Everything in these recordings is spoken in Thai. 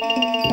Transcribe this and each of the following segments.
ฟั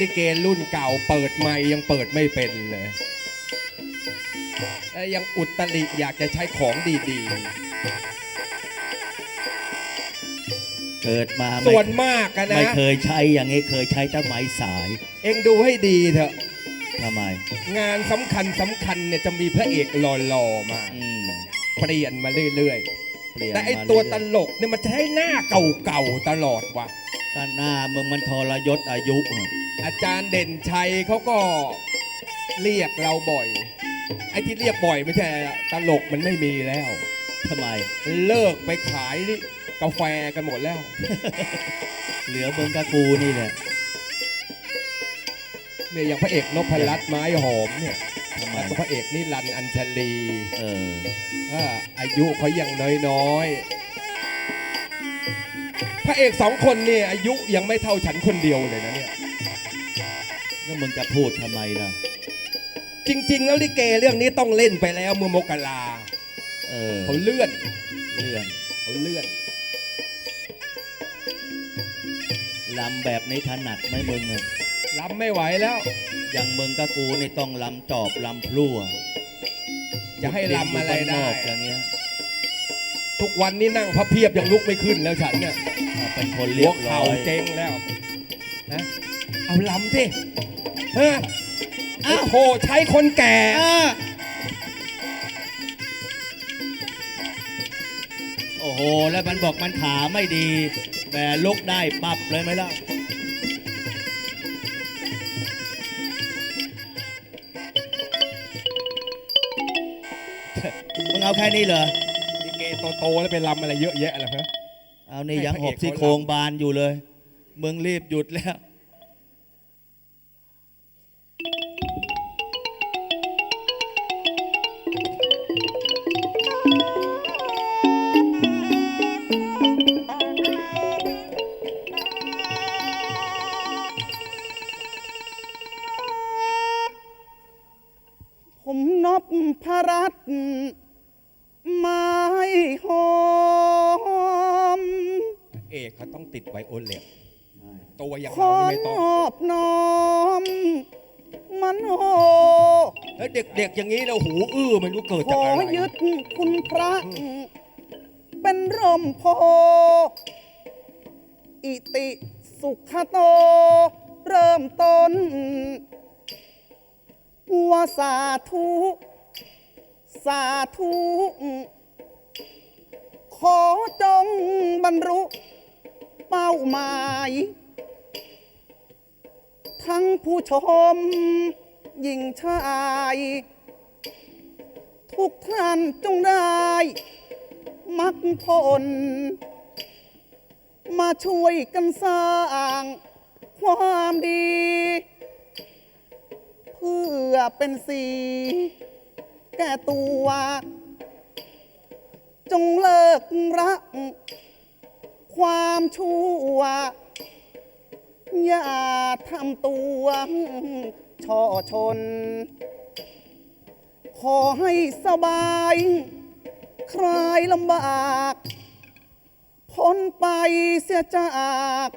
ลิเกรุ่นเก่า เปิดไม่ยังเปิดไม่เป็นเลยแล้วยังอุตริอยากจะใช้ของดีเกิดมาๆ ไม่ส่วนมากอะนะ ไม่เคยใช้อย่างนี้เคยใช้แต่ไม้สายเองดูให้ดีเถอะ ทำไมงานสำคัญสำคัญเนี่ยจะมีพระเอกหล่อๆมา อืมเปลี่ยนมาเรื่อยเปลี่ยๆ นแต่ไอมาตัวตเรื่อยลกเนี่ยมันจะให้หน้าเก่าๆตลอดว่ะ ๆก็หน้ามึงมันทรยศอายุอาจารย์เด่นชัยเขาก็เรียกเราบ่อย ไอ้ที่เรียกบ่อยไม่ใช่อะไรตลกมันไม่มีแล้ว ทำไม เลิกไปขายกาแฟกันหมดแล้ว เหลือมึงกับกูนี่แหละเนี่ยอย่างพระเอกนพรัตน์ไม้หอมเนี่ยทำไมแล้วก็พระเอกนิรันดร์อัญชลีเอออ่าอายุเขายังน้อยๆพระเอกสองคนเนี่ยอายุยังไม่เท่าฉันคนเดียวเลยนะเนี่ย แล้วมึงจะพูดทำไมล่ะ จริง ๆ แล้วลิเกเรื่องนี้ต้องเล่นไปแล้วเมื่อมกราเออเขาเลื่อนเลื่อนเขาเลื่อนลำแบบนี้ถนัดไหมมึงอะรับไม่ไหวแล้ว อย่างมึงกับกูนี่ต้องลำจอบลำพลั่วจะให้ลำอะไรยู่บ้านนได้อกอย่างเงี้ยทุกวันนี้นั่งพับเพียบยังลุกไม่ขึ้นแล้วฉันเนี่ยอะเป็นคนเรีหัยวบร้เข่าอยเจ๊งแล้วนะเอาลำสิ เฮ้ยอ้าวโห ใช้คนแก่อะโอ้โห แล้วมันบอกมันขาไม่ดีแหมลุกได้ปับเลยไหมล่ะ มึงเอาแค่นี้เหรอ ลิเกโตๆแล้วไปลำอะไรเยอะแยะล่ะฮะ เอานี่ให้ยังพระหเออบกซี่เขาโครงลำบานอยู่เลย มึงรีบหยุดแล้ว ผมนบพรัตน์ไม้หอม เอกเขาต้องติดไวโอเลตตัวอย่างขเราอนี่ไม่นต้องอบน้อม มันโหแล้วเด็กๆอย่างนี้เราหูอื้อไม่รู้เกิดขจากออะไรยึดคุณพระ เป็นร่มโพอิติสุขโต เริ่มต้น ว่าสาธุ สาธุ ขอจงบรรลุเป้าหมาย ทั้งผู้ชมหญิงชาย ทุกท่านจงได้ มักผล มาช่วยกันสร้างความดี พื่อเป็นสี แก่ตัว จงเลิกรัก ความชั่ว อย่าทำตัวช่อชน ขอให้สบาย คลายลำบาก พ้นไปเสียจาก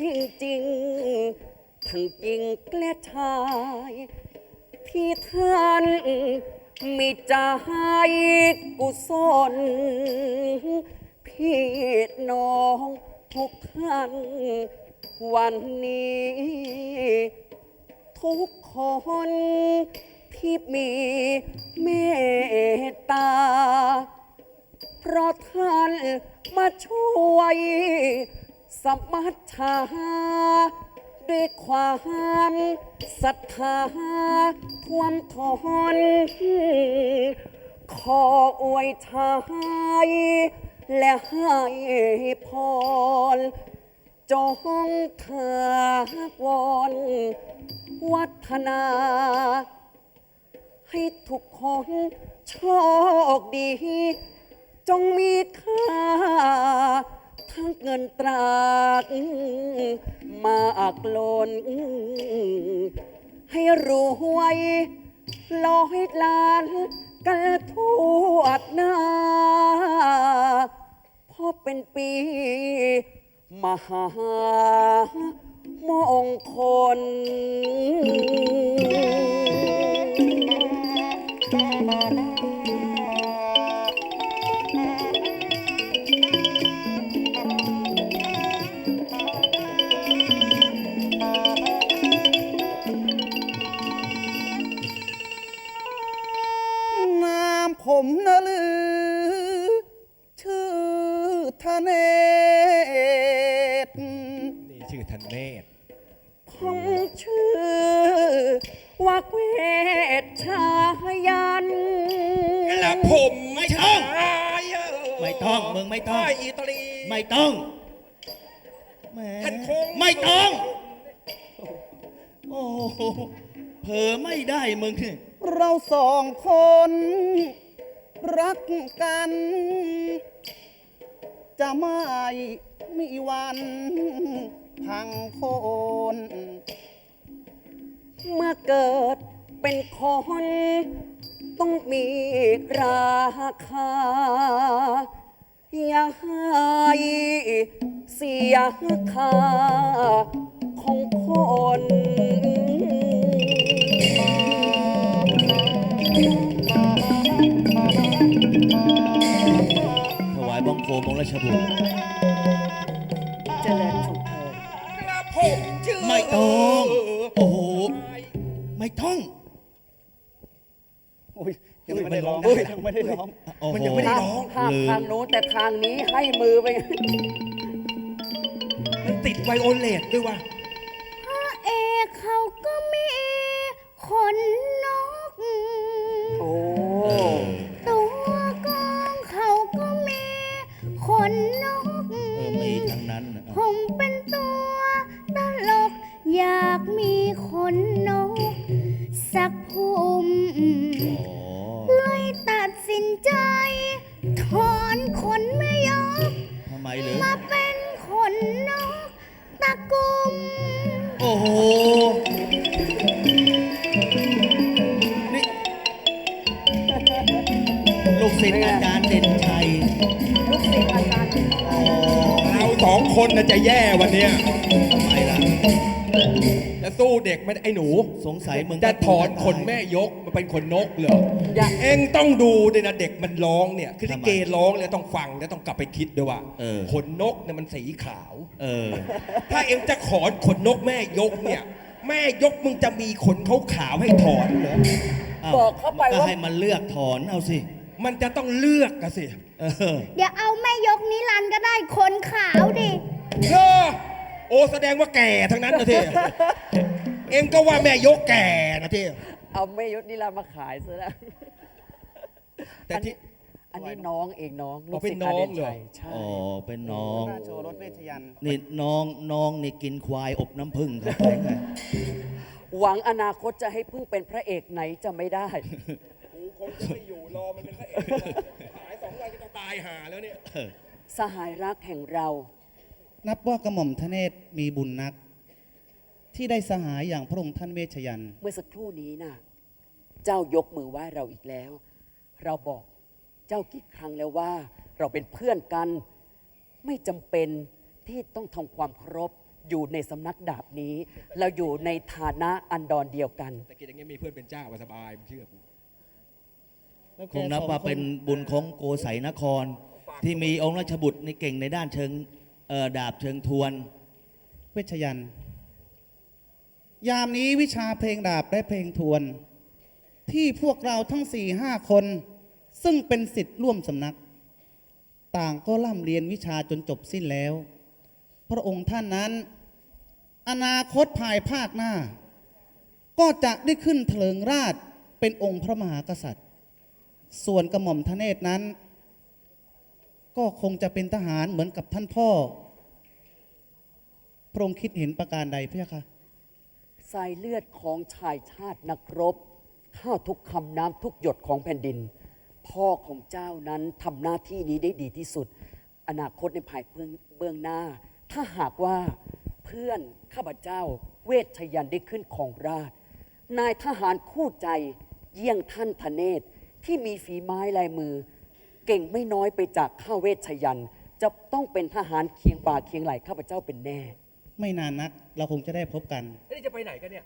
จริงๆ ทั้งจริงและชาย ที่ท่านมีใจกุศลพี่น้องทุกท่าน วันนี้ ทุกคนที่มีเมตตา เพราะท่านมาช่วย สมัชชาด้วยความศรัทธาท่วมทนขออวยชายและให้พร จงเถิดวอนวัฒนา ให้ทุกคนโชคดี จงมีค่า ทั้งเงินตรามาอักลน ให้รวยร้อยล้านกันทั่วหน้าเพราะเป็นปี มหามงคล คนรักกัน จะไม่มีวันพังโคน เมื่อเกิดเป็นคน ต้องมีราคา อย่าให้เสียค่าของคน วายบังคมองค์ราชบุตรเจริญสุขเถิดและผมชื่อไม่ต้องโอ้โหไม่ต้องโอ้ยยังไม่ได้ร้องเฮ้ยยังไม่ได้ร้องโอ้โหมันยังไม่ได้ร้องทางลืมทางโน้นแต่ทางนี้ให้มือไปมันติดไวโอเลตด้วยวะพระเอกเขาก็มีขน นนกเออมีทั้งนั้นนะผมเป็นตัวตลก อยากมีขนนก สักภูมิโอ้เลยตัดสินใจถอนขนไม่ยก ทำไมหรือมาเป็นขนนกตะกุม โอ้โห คนน่ะจะแย่วันเนี้ยทำไมล่ะจะสู้เด็กไม่ได้ไอ้หนู สงสัยมึงจะถอนขนแม่ยกมาเป็นขนนกเหรออย่า เอ็งต้องดูด้วยนะเด็กมันร้องเนี่ยคือลิเกร้องแล้วต้องฟังแล้วต้องกลับไปคิดด้วยว่าเออ ขนนกเนี่ยมันสีขาว เออ ถ้าเอ็งจะขอนขนนกแม่ยกเนี่ย แม่ยกมึงจะมีขนขาวขาวๆให้ถอนเหรออ้วบอกเข้าไปว่า ก็ให้มันเลือกถอนเอาสิ มันจะต้องเลือกอะสิเออเดี๋ยวเอาแม่ยกนิรันดร์ก็ได้คนขาวดิเออโอแสดงว่าแก่ทั้งนั้นนะทีเอ็งก็ว่าแม่ยกแก่นะทีเอาแม่ยศนิรันดร์มาขายซะแล้วแต่ที่ อันนี้น้องเองน้องอ๋อเป็นน้องเหรอใช่ อ๋อ เป็นน้องราชโอรสเวชยันต์นี่น้องน้องนี่กินควายอบน้ำผึ้งครับไงหวังอนาคตจะให้พึ่งเป็นพระเอกไหนจะไม่ได้ กูคงจะไม่อยู่รอมันเป็นพระเอกหายสองวันก็จะตายหาแล้วเนี่ย สหายรักแห่งเรา นับว่ากระหม่อมทเนศมีบุญนัก ที่ได้สหายอย่างพระองค์ท่านเวชยันต์เมื่อสักครู่นี้นะเจ้ายกมือไหว้เราอีกแล้ว เราบอกเจ้ากี่ครั้งแล้วว่า เราเป็นเพื่อนกัน ไม่จำเป็นที่ต้องทำความเคารพอยู่ในสำนักดาบนี้ เราอยู่ในฐานะอันดรเดียวกัน แต่กินอย่างเงี้ยมีเพื่อนเป็นเจ้าว่าสบายมึงเชื่อกู คงนับว่าเป็นบุญของโกไสนคร ที่มีองค์ราชบุตรในเก่งในด้านเชิงเอ่อดาบเชิงทวน เวชยันต์ยามนี้วิชาเพลงดาบและเพลงทวน ที่พวกเราทั้งสี่ห้าคน ซึ่งเป็นสิทธิ์ร่วมสำนัก ต่างก็ร่ำเรียนวิชาจนจบสิ้นแล้ว พระองค์ท่านนั้น อนาคตภายภาคหน้า ก็จะได้ขึ้นเถลิงราชเป็นองค์พระมหากษัตริย์ ส่วนกระหม่อมทเนศนั้น ก็คงจะเป็นทหารเหมือนกับท่านพ่อ พระองค์คิดเห็นประการใดพระยะคะสายเลือดของชายชาตินักรบ ข้าวทุกคำน้ำทุกหยดของแผ่นดิน พ่อของเจ้านั้นทำหน้าที่นี้ได้ดีที่สุด อนาคตในภายเบื้องหน้า ถ้าหากว่าเพื่อนข้าพเจ้าเวชยันได้ขึ้นของราชนายทหารคู่ใจเยี่ยงท่านทเนศ ที่มีฝีไม้ลายมือ เก่งไม่น้อยไปจากข้าเวชชยันจะต้องเป็นทหารเคียงบ่าเคียงไหลข้าพเจ้าเป็นแน่ ไม่นานนัก เราคงจะได้พบกัน แล้วนี่จะไปไหนกันเนี่ย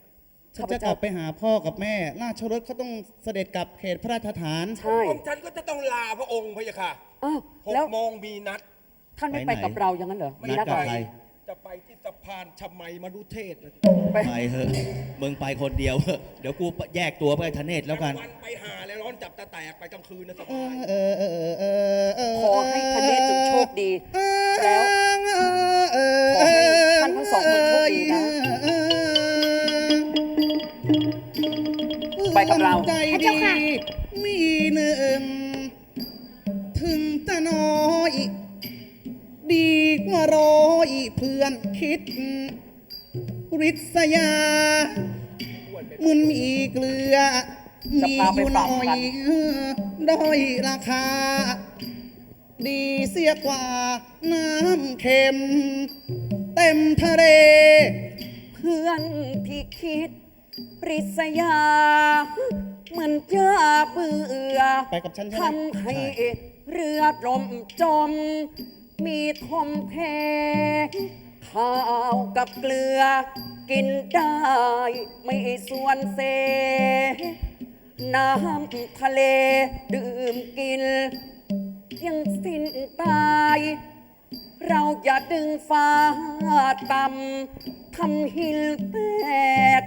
ฉันจะกลับไปหาพ่อกับแม่ ราชรถเขาต้องเสด็จกลับเขตพระราชฐาน ใช่ผมฉันก็จะต้องลาพระองค์พะยะค่ะอ้าวหกแล้วโมงมีนัด ท่านไม่ไปไปไหน กับเราอย่างนั้นเหรอไม่มีนันัดดกับอะไรใคร จะไปที่สะพานชมัยมรุเทศไป ไปเถอะมึงไปคนเดียวเดี๋ยวกูแยกตัวไปทเนศแล้วกัน วันไปหาแล้วร้อ นจับตาแตกไปกลางคืนนะสเอบายอเออเออเออเออขอให้ทเนศจงโชคดี แล้วขอให้ท่านทั้งสองคนโชคดีนะ ไปกับเราใจพระดีเจ้าค่ะมีหนึ่งถึงจะน้อยดีกว่าร้อยเพื่อนคิดริษยาเหมันมีเกลือ จะมีพาอไปยู่น้กอยคันด้อยราคา ดีเสียกว่า น้ำเค็ม เต็มทะเล เพื่อนที่คิดริษยาเหมือนจะเบื่อไปกับฉันใช่ไหม ทำให้เรือลมจม มีทมแพข้าวกับเกลือ กินได้ ไม่ส่วนเซ น้ำทะเลดื่มกิน ยังสิ้นตาย เราอย่าดึงฟ้าต่ำทำหินแตก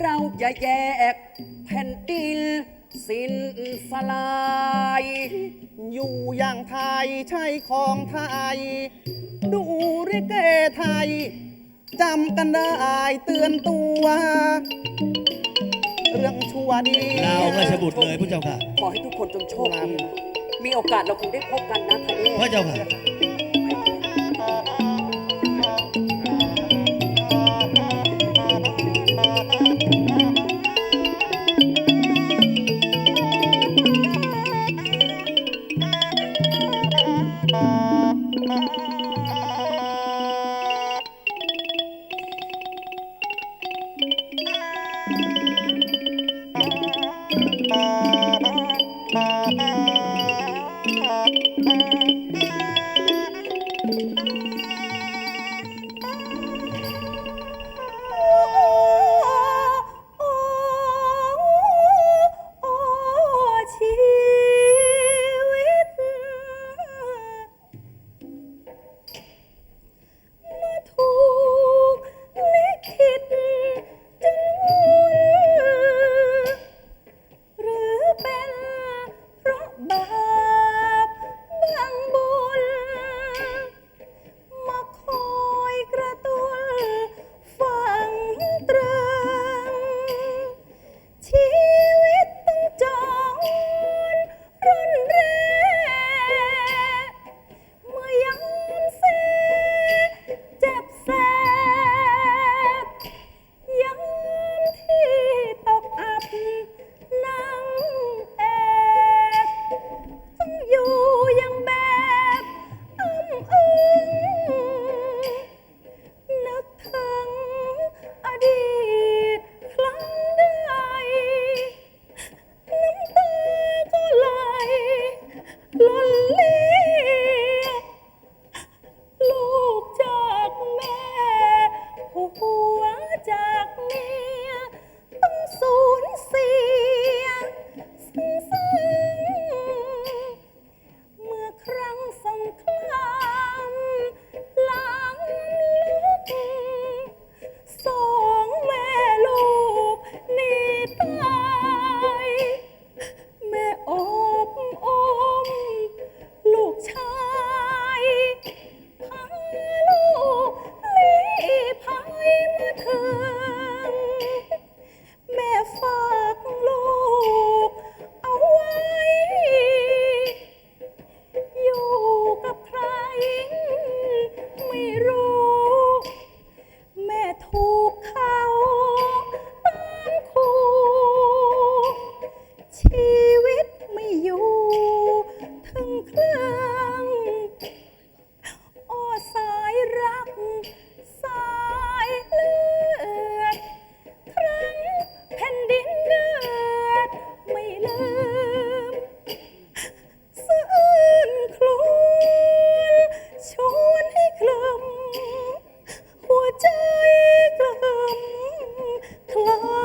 เราอย่าแยกแผ่นดินสิ้นสลาย อยู่อย่างไทยใช่ของไทย ดูริเกไทยจำกันได้เตือนตัว เรื่องชั่วดีลาองค์ราชบุตรเลยพระเจ้าค่ะ ขอให้ทุกคนจงโชคดีมีโอกาสเราคงได้พบกันนะทะเลพระเจ้าค่ะ ค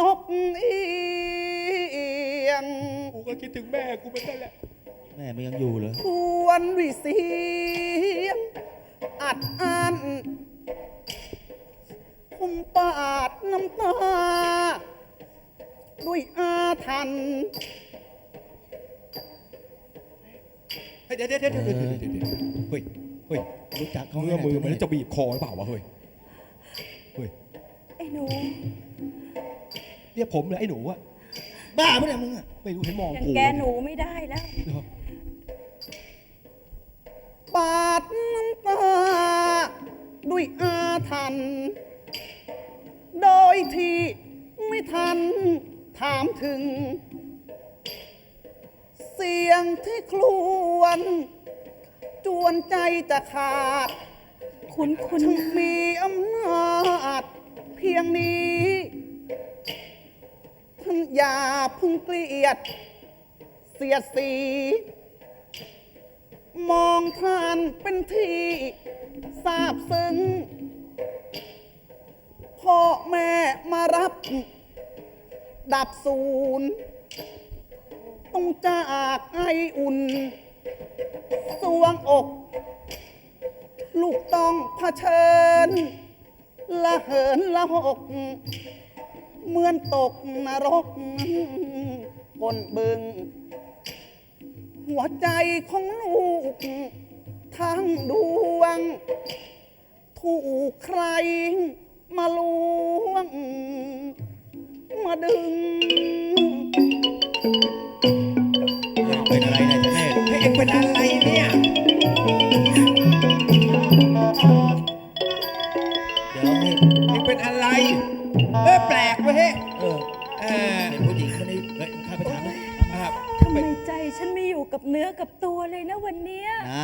นกเอียงกูก็คิดถึงแม่กูเหมือนกันแหละแม่มันยังอยู่เหรอ ควรวิเสียง อัดอันคุมปาดน้ำตา ด้วยอาถรรพ์เฮ้ยเดี๋ยวเดี๋ยวเดี๋ยวเดี๋ยวเดี๋ยวเดี๋ยวเดี๋ยวเฮ้ยเฮ้ยรู้จักเขาเมื่อมือมันไได้จะบีบคอหรือเปล่าวะเฮ้ยเฮ้ยไอ้หนูเรียกผมเลยไอ้หนูอะบ้าปะเนี่ยมึงอะไม่รู้เห็นมองยังกูแกหนูไม่ได้แล้ว เหรอปาดน้ำตา ด้วยอาถรรพ์โดยที่ไม่ทันถามถึง เสียงที่ครวน จวนใจจะขาด คุณคุณ ถึงมีอำนาจเพียงนี้ท่าน อย่าพึ่งเกลียด เสียดสี มองท่านเป็นที่ทราบซึ้งพ่อแม่มารับ ดับศูนย์ต้องจากไออุ่น สวงอก ลูกต้องเผชิญ ละเหินละหก เหมือนตกนรกกนบึง หัวใจของลูก ทั้งดวง ถูกใครมาลวง มาดึง เป็นอะไรเนี่ยเจ้าแม่เฮ้ยเอ็งเป็นอะไรเนี่ย เดี๋ยวให้เอ็งเป็นอะไร เฮ้ยแปลกเว้ยเฮ้ยเออเออเห็นผู้หญิงคนนี้เฮ้ยข้าไปถามนะครับ ทำไมใจฉันไม่อยู่กับเนื้อกับตัวเลยนะวันเนี้ย นะ